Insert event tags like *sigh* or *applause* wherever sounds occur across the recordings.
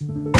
Bye.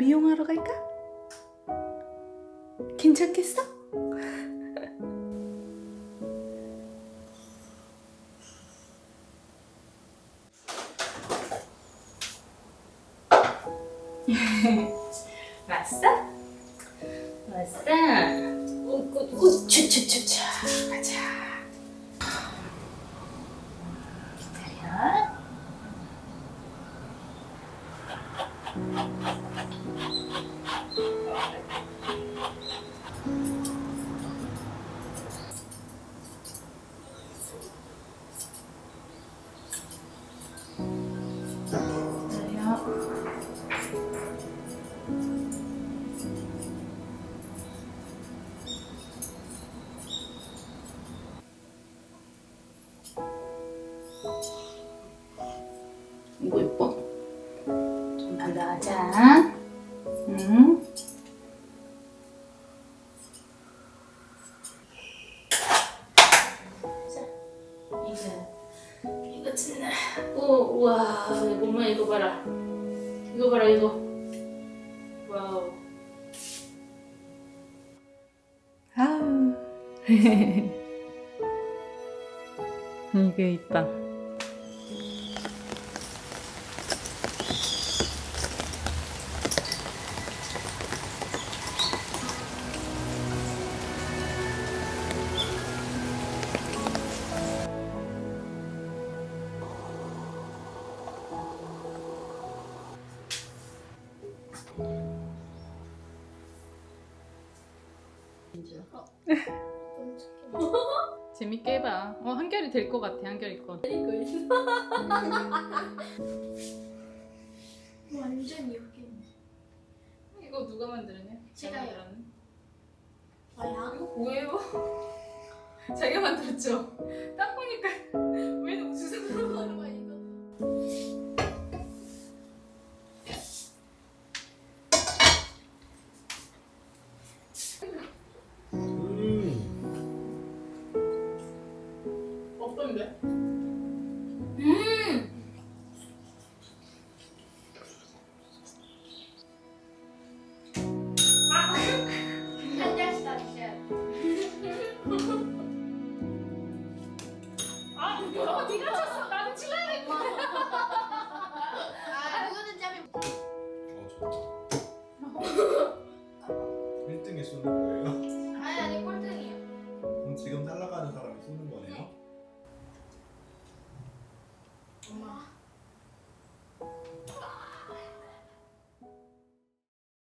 미용하러 갈까? 괜찮겠어? *laughs* 왔어? 왔어? 우우우추추추추 가자. 기다려. Thank you. 이거 이거 진짜. 오, 와, 엄마 이거 봐라. 이거 봐라 이거. 와우. 아우. *laughs* 이거 이뻐. 재밌게 해봐. 어 한결이 될 것 같아 한결이 거. 이거 있어. 완전 여기. 이거 누가 만들었냐? 제가요. 만들었네. 뭐야? 이거 뭐예요? *laughs* 자기가 만들었죠? 딱 보니까 *laughs* 어, 네가 쳤어. 나는 칠라야 했는데.